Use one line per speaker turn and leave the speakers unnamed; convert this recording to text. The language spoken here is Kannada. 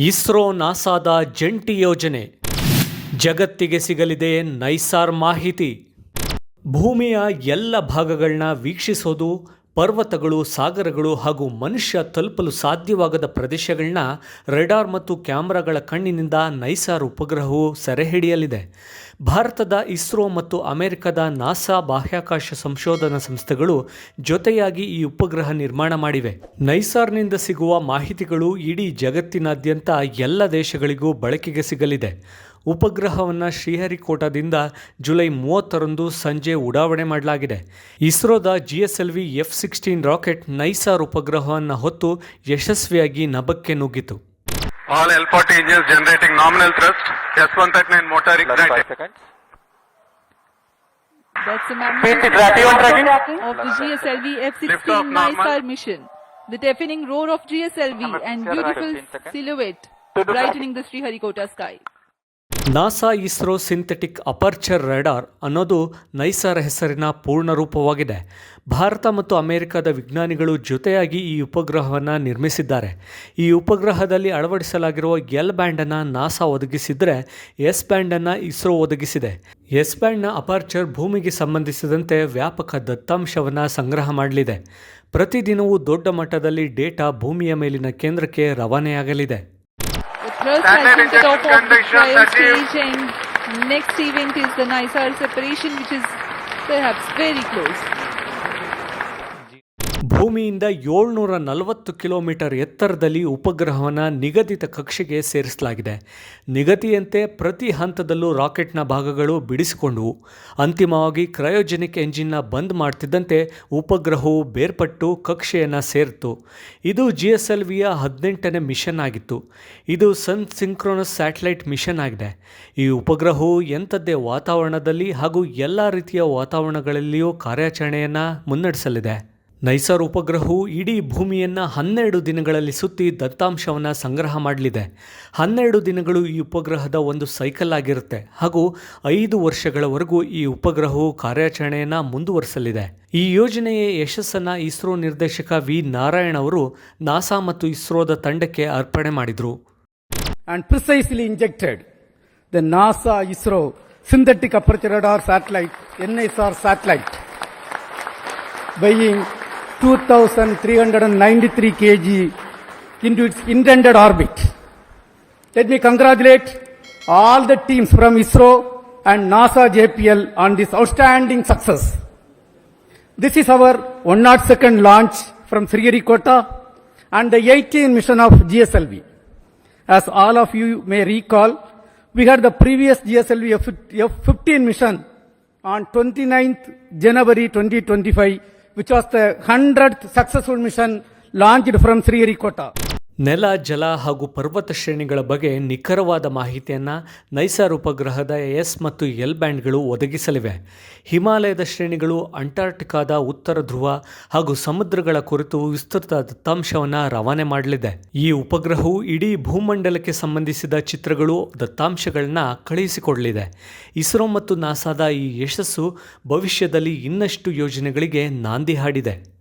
ಇಸ್ರೋ ನಾಸಾದ ಜಂಟಿ ಯೋಜನೆ. ಜಗತ್ತಿಗೆ ಸಿಗಲಿದೆ ನೈಸಾರ್ ಮಾಹಿತಿ. ಭೂಮಿಯ ಎಲ್ಲ ಭಾಗಗಳನ್ನ ವೀಕ್ಷಿಸೋದು ಪರ್ವತಗಳು, ಸಾಗರಗಳು ಹಾಗೂ ಮನುಷ್ಯ ತಲುಪಲು ಸಾಧ್ಯವಾಗದ ಪ್ರದೇಶಗಳನ್ನ ರೆಡಾರ್ ಮತ್ತು ಕ್ಯಾಮ್ರಾಗಳ ಕಣ್ಣಿನಿಂದ ನೈಸಾರ್ ಉಪಗ್ರಹವು ಸೆರೆ ಹಿಡಿಯಲಿದೆ ಭಾರತದ ಇಸ್ರೋ ಮತ್ತು ಅಮೆರಿಕದ ನಾಸಾ ಬಾಹ್ಯಾಕಾಶ ಸಂಶೋಧನಾ ಸಂಸ್ಥೆಗಳು ಜೊತೆಯಾಗಿ ಈ ಉಪಗ್ರಹ ನಿರ್ಮಾಣ ಮಾಡಿವೆ. ನೈಸಾರ್ನಿಂದ ಸಿಗುವ ಮಾಹಿತಿಗಳು ಇಡೀ ಜಗತ್ತಿನಾದ್ಯಂತ ಎಲ್ಲ ದೇಶಗಳಿಗೂ ಬಳಕೆಗೆ ಸಿಗಲಿದೆ. ಉಪಗ್ರಹವನ್ನು ಶ್ರೀಹರಿಕೋಟಾದಿಂದ ಜುಲೈ ಮೂವತ್ತರಂದು ಸಂಜೆ ಉಡಾವಣೆ ಮಾಡಲಾಗಿದೆ ಇಸ್ರೋದ G S L V F sixteen rocket NISAR ಉಪಗ್ರಹವನ್ನು ಹೊತ್ತು ಯಶಸ್ವಿಯಾಗಿ ನಭಕ್ಕೆ ನುಗ್ಗಿತು
All L40 engines generating nominal thrust. S139 motor ignited.
That's the magnitude
tracking
of the GSLV
Lift off
F-16. NISAR mission. The deafening roar of GSLV and beautiful silhouette brightening the Sriharikota sky.
NASA ISRO synthetic aperture radar ಅನ್ನೋದು ನೈಸಾರ್ ಹೆಸರಿನ ಪೂರ್ಣ ರೂಪವಾಗಿದೆ. ಭಾರತ ಮತ್ತು ಅಮೆರಿಕದ ವಿಜ್ಞಾನಿಗಳು ಜೊತೆಯಾಗಿ ಈ ಉಪಗ್ರಹವನ್ನು ನಿರ್ಮಿಸಿದ್ದಾರೆ. ಈ ಉಪಗ್ರಹದಲ್ಲಿ ಅಳವಡಿಸಲಾಗಿರುವ ಎಲ್ ಬ್ಯಾಂಡನ್ನು ನಾಸಾ ಒದಗಿಸಿದರೆ ಎಸ್ ಬ್ಯಾಂಡನ್ನು ಇಸ್ರೋ ಒದಗಿಸಿದೆ. ಎಸ್ ಬ್ಯಾಂಡ್ನ ಅಪರ್ಚರ್ ಭೂಮಿಗೆ ಸಂಬಂಧಿಸಿದಂತೆ ವ್ಯಾಪಕ ದತ್ತಾಂಶವನ್ನು ಸಂಗ್ರಹ ಮಾಡಲಿದೆ. ಪ್ರತಿದಿನವೂ ದೊಡ್ಡ ಮಟ್ಟದಲ್ಲಿ ಡೇಟಾ ಭೂಮಿಯ ಮೇಲಿನ ಕೇಂದ್ರಕ್ಕೆ ರವಾನೆಯಾಗಲಿದೆ.
The thrust
Standard
has been top of the trial stage and next event is the NISAR separation which is perhaps very close.
ಭೂಮಿಯಿಂದ ಏಳ್ನೂರ ನಲವತ್ತು ಕಿಲೋಮೀಟರ್ ಎತ್ತರದಲ್ಲಿ ಉಪಗ್ರಹವನ್ನು ನಿಗದಿತ ಕಕ್ಷೆಗೆ ಸೇರಿಸಲಾಗಿದೆ. ನಿಗದಿಯಂತೆ ಪ್ರತಿ ಹಂತದಲ್ಲೂ ರಾಕೆಟ್ನ ಭಾಗಗಳು ಬಿಡಿಸಿಕೊಂಡವು ಅಂತಿಮವಾಗಿ ಕ್ರಯೋಜೆನಿಕ್ ಎಂಜಿನ್ನ ಬಂದ್ ಮಾಡ್ತಿದ್ದಂತೆ ಉಪಗ್ರಹವು ಬೇರ್ಪಟ್ಟು ಕಕ್ಷೆಯನ್ನು ಸೇರಿತು. ಇದು ಜಿ ಎಸ್ ಎಲ್ ವಿಯ ಹದಿನೆಂಟನೇ ಮಿಷನ್ ಆಗಿತ್ತು. ಇದು ಸನ್ ಸಿಂಕ್ರೋನಸ್ ಸ್ಯಾಟಲೈಟ್ ಮಿಷನ್ ಆಗಿದೆ. ಈ ಉಪಗ್ರಹವು ಎಂಥದ್ದೇ ವಾತಾವರಣದಲ್ಲಿ ಹಾಗೂ ಎಲ್ಲ ರೀತಿಯ ವಾತಾವರಣಗಳಲ್ಲಿಯೂ ಕಾರ್ಯಾಚರಣೆಯನ್ನು ಮುನ್ನಡೆಸಲಿದೆ. ನೈಸರ್ ಉಪಗ್ರಹವು ಇಡೀ ಭೂಮಿಯನ್ನು ಹನ್ನೆರಡು ದಿನಗಳಲ್ಲಿ ಸುತ್ತಿ ದತ್ತಾಂಶವನ್ನು ಸಂಗ್ರಹ ಮಾಡಲಿದೆ. ಹನ್ನೆರಡು ದಿನಗಳು ಈ ಉಪಗ್ರಹದ ಒಂದು ಸೈಕಲ್ ಆಗಿರುತ್ತೆ. ಹಾಗೂ ಐದು ವರ್ಷಗಳವರೆಗೂ ಈ ಉಪಗ್ರಹವು ಕಾರ್ಯಾಚರಣೆಯನ್ನು ಮುಂದುವರಿಸಲಿದೆ. ಈ ಯೋಜನೆಯ ಯಶಸ್ಸನ್ನು ಇಸ್ರೋ ನಿರ್ದೇಶಕ ವಿ. ನಾರಾಯಣ್ ಅವರು ನಾಸಾ ಮತ್ತು ಇಸ್ರೋದ ತಂಡಕ್ಕೆ ಅರ್ಪಣೆ ಮಾಡಿದರು.
And precisely injected, the NASA ISRO synthetic aperture radar satellite NSR satellite 2393 kg into its intended orbit. Let me congratulate all the teams from ISRO and NASA JPL on this outstanding success. This is our 102nd launch from Sriharikota and the 18th mission of GSLV. As all of you may recall, we had the previous GSLV F- F15 mission on 29th January 2025, which was the 100th successful mission launched from Sri Sriharikota.
ನೆಲ, ಜಲ ಹಾಗೂ ಪರ್ವತ ಶ್ರೇಣಿಗಳ ಬಗ್ಗೆ ನಿಖರವಾದ ಮಾಹಿತಿಯನ್ನು ನೈಸಾರ್ ಉಪಗ್ರಹದ ಎಸ್ ಮತ್ತು ಎಲ್ ಬ್ಯಾಂಡ್ಗಳು ಒದಗಿಸಲಿವೆ. ಹಿಮಾಲಯದ ಶ್ರೇಣಿಗಳು ಅಂಟಾರ್ಟಿಕಾದ ಉತ್ತರ ಧ್ರುವ ಹಾಗೂ ಸಮುದ್ರಗಳ ಕುರಿತು ವಿಸ್ತೃತ ದತ್ತಾಂಶವನ್ನು ರವಾನೆ ಮಾಡಲಿದೆ. ಈ ಉಪಗ್ರಹವು ಇಡೀ ಭೂಮಂಡಲಕ್ಕೆ ಸಂಬಂಧಿಸಿದ ಚಿತ್ರಗಳು ದತ್ತಾಂಶಗಳನ್ನು ಕಳುಹಿಸಿಕೊಡಲಿದೆ. ಇಸ್ರೋ ಮತ್ತು ನಾಸಾದ ಈ ಯಶಸ್ಸು ಭವಿಷ್ಯದಲ್ಲಿ ಇನ್ನಷ್ಟು ಯೋಜನೆಗಳಿಗೆ ನಾಂದಿ ಹಾಡಿದೆ.